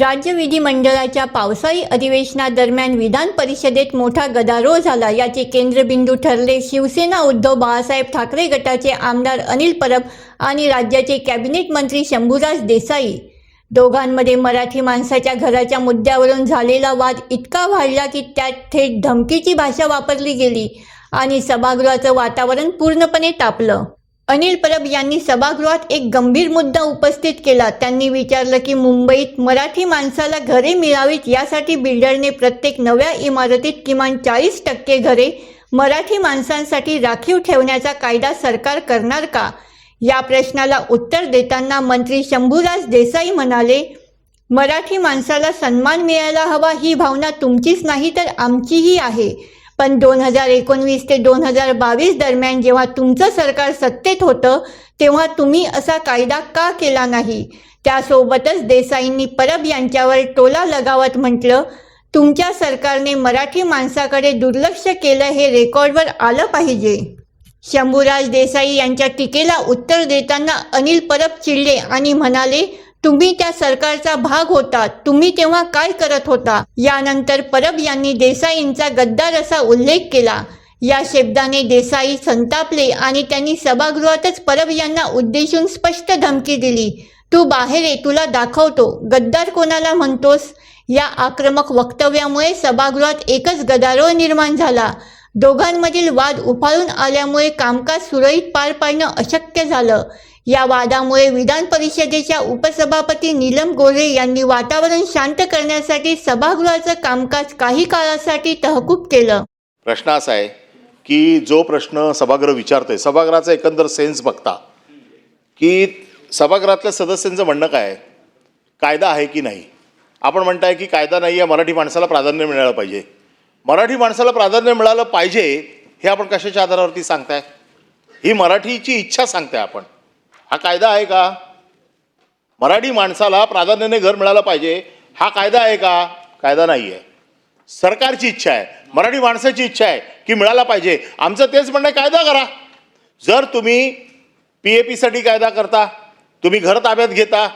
राज्य विधिमंडळाच्या पावसाळी अधिवेशनादरम्यान विधान परिषदेत मोठा गदारोळ झाला. याचे केंद्रबिंदू ठरले. शिवसेना उद्धव बाळासाहेब ठाकरे गटाचे आमदार अनिल परब आणि राज्याचे कॅबिनेट मंत्री शंभूराज देसाई. दोघांमध्ये मराठी माणसाच्या घराच्या मुद्द्यावरून झालेला वाद इतका वाढला की त्यात थेट धमकीची भाषा वापरली गेली आणि सभागृहाचं वातावरण पूर्णपणे तापलं. अनिल परब यांनी सभागृहात एक गंभीर मुद्दा उपस्थित केला. त्यांनी विचारलं की मुंबईत मराठी माणसाला घरे मिळावीत यासाठी बिल्डरने प्रत्येक नव्या इमारतीत किमान चाळीस टक्के घरे मराठी माणसांसाठी राखीव ठेवण्याचा कायदा सरकार करणार का? या प्रश्नाला उत्तर देताना मंत्री शंभूराज देसाई म्हणाले मराठी माणसाला सन्मान मिळायला हवा ही भावना तुमचीच नाही तर आमचीही आहे. पण दोन हजार एकोणवीस ते दोन हजार बावीस दरम्यान जेव्हा तुमचं सरकार सत्तेत होतं तेव्हा तुम्ही असा कायदा का केला नाही? त्यासोबतच देसाईंनी परब यांच्यावर टोला लगावत म्हटलं तुमच्या सरकारने मराठी माणसाकडे दुर्लक्ष केलं हे रेकॉर्डवर आलं पाहिजे. शंभूराज देसाई यांच्या टीकेला उत्तर देताना अनिल परब चिडले आणि म्हणाले तुम्ही त्या सरकारचा भाग होता. तुम्ही तेव्हा काय करत होता? यानंतर परब यांनी देसाईंचा गद्दार असा उल्लेख केला. या शब्दाने देसाई संतापले आणि त्यांनी सभागृहातच परब यांना उद्देशून स्पष्ट धमकी दिली. तू बाहेर ये तुला दाखवतो. गद्दार कोणाला म्हणतोस? या आक्रमक वक्तव्यामुळे सभागृहात एकच गदारोळ निर्माण झाला. दोघांमधील वाद उफाळून आल्यामुळे कामकाज सुरळीत पार पाडणं अशक्य झालं. या वादामुळे विधान परिषदेच्या उपसभापती नीलम गोरे यांनी वातावरण शांत करण्यासाठी सभागृहाचं कामकाज काही काळासाठी तहकूब केलं. प्रश्न असा आहे की जो प्रश्न सभागृह विचारतोय सभागृहाचा एकंदर सेन्स बघता की सभागृहातल्या सदस्यांचं म्हणणं काय आहे? कायदा आहे की नाही? आपण म्हणताय की कायदा नाही आहे मराठी माणसाला प्राधान्य मिळालं पाहिजे. मराठी माणसाला प्राधान्य मिळालं पाहिजे हे आपण कशाच्या आधारावरती सांगताय? ही मराठीची इच्छा सांगताय आपण. हा कायदा आहे का? मराठी माणसाला प्राधान्याने घर मिळालं पाहिजे. हा कायदा आहे का? कायदा नाही आहे सरकारची इच्छा आहे मराठी माणसाची इच्छा आहे की मिळाला पाहिजे. आमचं तेच म्हणणं आहे, कायदा करा. जर तुम्ही पी ए पीसाठी कायदा करता तुम्ही घर ताब्यात घेता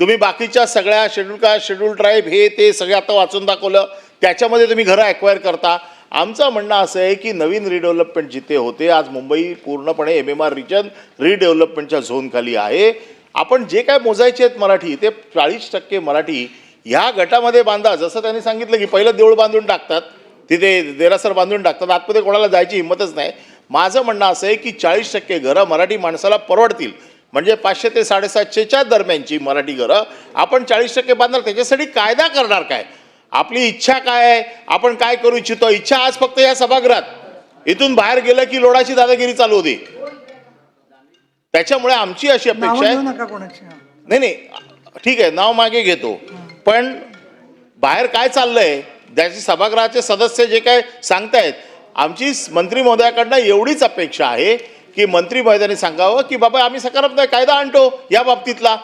तुम्ही बाकीच्या सगळ्या शेड्यूल कास्ट शेड्यूल ट्राईब हे ते सगळे आता वाचून दाखवलं त्याच्यामध्ये तुम्ही घरं ॲक्वायर करता आमचं म्हणणं असं आहे की नवीन रिडेव्हलपमेंट जिथे होते आज मुंबई पूर्णपणे एम एम आर रिजन रिडेव्हलपमेंटच्या झोनखाली आहे. आपण जे काय मोजायचे आहेत मराठी ते चाळीस टक्के मराठी ह्या गटामध्ये बांधा. जसं त्यांनी सांगितलं की पहिलं देऊळ बांधून टाकतात तिथे देरासर बांधून टाकतात. आतमध्ये कोणाला जायची हिंमतच नाही. माझं म्हणणं असं आहे की चाळीस टक्के घरं मराठी माणसाला परवडतील. म्हणजे पाचशे ते साडेसातशेच्या दरम्यानची मराठी घरं. आपण चाळीस टक्के बांधणार त्याच्यासाठी कायदा करणार काय? आपली इच्छा काय आहे? आपण काय करू इच्छितो? इच्छा आज फक्त या सभागृहात. इथून बाहेर गेलं की लोडाची दादागिरी चालू होती. त्याच्यामुळे आमची अशी अपेक्षा आहे. नाही नाही. ठीक आहे नाव मागे घेतो. पण बाहेर काय चाललंय? ज्याचे सभागृहाचे सदस्य जे काय सांगतायत आमची मंत्री महोदयाकडनं एवढीच अपेक्षा आहे की मंत्री महोदयांनी सांगावं की बाबा आम्ही सकारात्मक कायदा आणतो या बाबतीतला.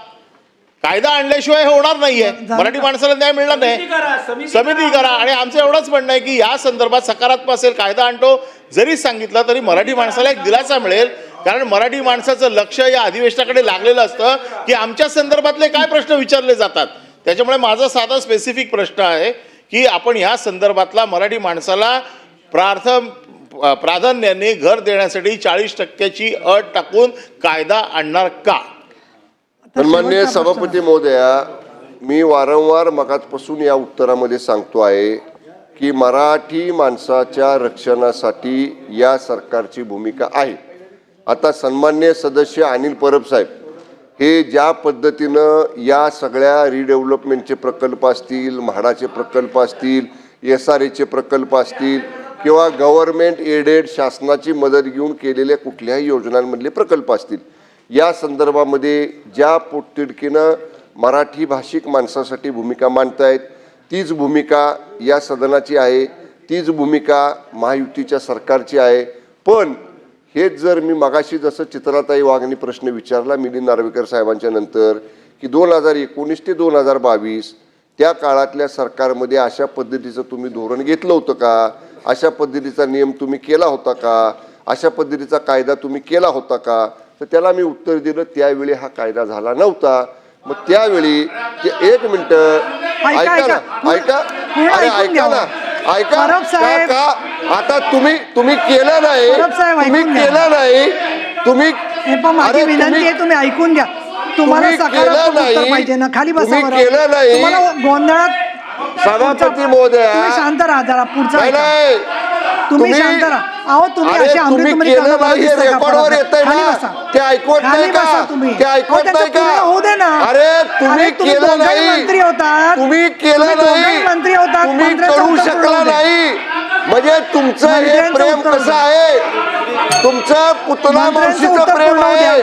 कायदा आणल्याशिवाय हे होणार नाहीये. मराठी? माणसाला न्याय मिळणार नाही. समिती करा आणि आमचं एवढंच म्हणणं आहे की या संदर्भात सकारात्मक असेल कायदा आणतो. जरी सांगितलं तरी मराठी माणसाला एक दिलासा मिळेल. कारण मराठी माणसाचं लक्ष या अधिवेशनाकडे लागलेलं असतं की आमच्या संदर्भातले काय प्रश्न विचारले जातात. त्याच्यामुळे माझा साधा स्पेसिफिक प्रश्न आहे की आपण ह्या संदर्भातला मराठी माणसाला प्रार्थ प्राधान्याने घर देण्यासाठी चाळीस टक्क्याची अट टाकून कायदा आणणार का? शेवटचा प्रश्न. सभापती महोदया मी वारंवार मगाचपासून या उत्तरामध्ये सांगतो आहे की मराठी माणसाच्या रक्षणासाठी या सरकारची भूमिका आहे आता सन्मान्य सदस्य अनिल परब साहेब हे ज्या पद्धतीनं या सगळ्या रिडेव्हलपमेंटचे प्रकल्प असतील म्हाडाचे प्रकल्प असतील एस आर एचे प्रकल्प असतील किंवा गव्हर्नमेंट एडेड शासनाची मदत घेऊन केलेल्या कुठल्याही योजनांमधले प्रकल्प असतील या संदर्भामध्ये ज्या पोटतिडकीनं मराठी भाषिक माणसासाठी भूमिका मांडतायत तीच भूमिका या सदनाची आहे तीच भूमिका महायुतीच्या सरकारची आहे. पण हेच जर मी मगाशी जसं चित्राताई वाघने प्रश्न विचारला मिलिंद नार्वेकर साहेबांच्या नंतर की दोन हजार एकोणीस ते दोन हजार बावीस त्या काळातल्या सरकारमध्ये अशा पद्धतीचं तुम्ही धोरण घेतलं होतं का? अशा पद्धतीचा नियम तुम्ही केला होता का? अशा पद्धतीचा कायदा तुम्ही केला होता का? तर त्याला मी उत्तर दिलं त्यावेळी हा कायदा झाला नव्हता मग त्यावेळी एक मिनिट ऐका. ना ऐका अरे ऐका. ना ऐका. का? आता तुम्ही तुम्ही केलं नाही तुम्ही. केलं नाही तुम्ही माझी विनंती तुम्ही- आहे तुम्ही ऐकून घ्या तुम्हाला सकारात्मक. पाहिजे ना खाली बसा. केलं नाही. गोंधळात सभापती महोदया शांत राहा जरा पुढचा तुम्ही तुम्ही- शांत राहा. अहो तुम्ही अरे केलं नाही हे का? रेकॉर्डवर परत? येतंय खाली ना. बसा. ते ऐकवत खाली नाही का? बसा तुम्ही. ते अहो, ऐकवत त्याचं नाही का? पूर्ण होऊ दे ना. अरे तुम्ही केलं दोघंही नाही. मंत्री होतात. तुम्ही केलं दोघंही नाही. मंत्री होतात. तुम्ही मंत्र्याचं करू उत्तर शकला दे. नाही. म्हणजे तुमचं हे मंत्र्यांचं प्रेम उत्तर कसं आहे? तुमचं पुतला मंत्र्यांचं मावशीचं उत्तर प्रेम पूर्ण होऊ द्या. आहे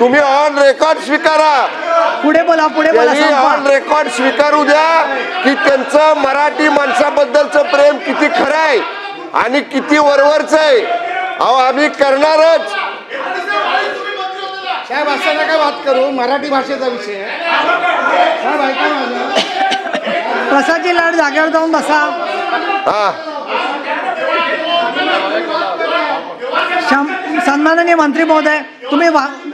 तुम्ही ऑन रेकॉर्ड स्वीकारा. पुढे बोला पुढे बोला त्यांनी ऑन संपवा. रेकॉर्ड स्वीकारू द्या की त्यांचं मराठी माणसाबद्दलचं प्रेम किती खरं आहे आणि किती वरवरच आहे. अहो आम्ही करणारच. साहेब असं नका बात करू. मराठी भाषेचा विषय आहे. साहेब ऐका माझं. प्रसादजी लाड जागेवर जाऊन बसा. हा. शं- सन्माननीय मंत्री महोदय तुम्ही वा-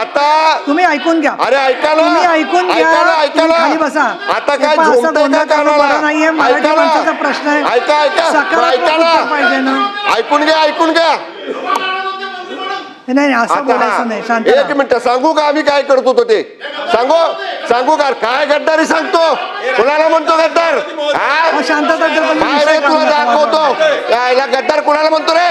आता तुम्ही ऐकून घ्या. अरे ऐका ना तुम्ही ऐकून घ्या. तुम्ही खाली बसा. आता काय असं गोंधळ का कानाला? नाहीये. मराठी माणसाचा प्रश्न आहे. ऐका ऐका. बरं, सकारात्मक ऐका उत्तर पाहिजे ना. ऐकून घ्या ऐकून घ्या. नाही नाही असं बोलायचं नाही. शांत एक राहा. मिनिट. सांगू का आम्ही काय करत होतो ते? सांगू? सांगू का? काय गद्दारी सांगतो? कोणाला म्हणतो गद्दार? हा? शांतता जर तुम्ही काय विषय रे तुला दाखवतो. यायला गद्दार कोणाला म्हणतो रे?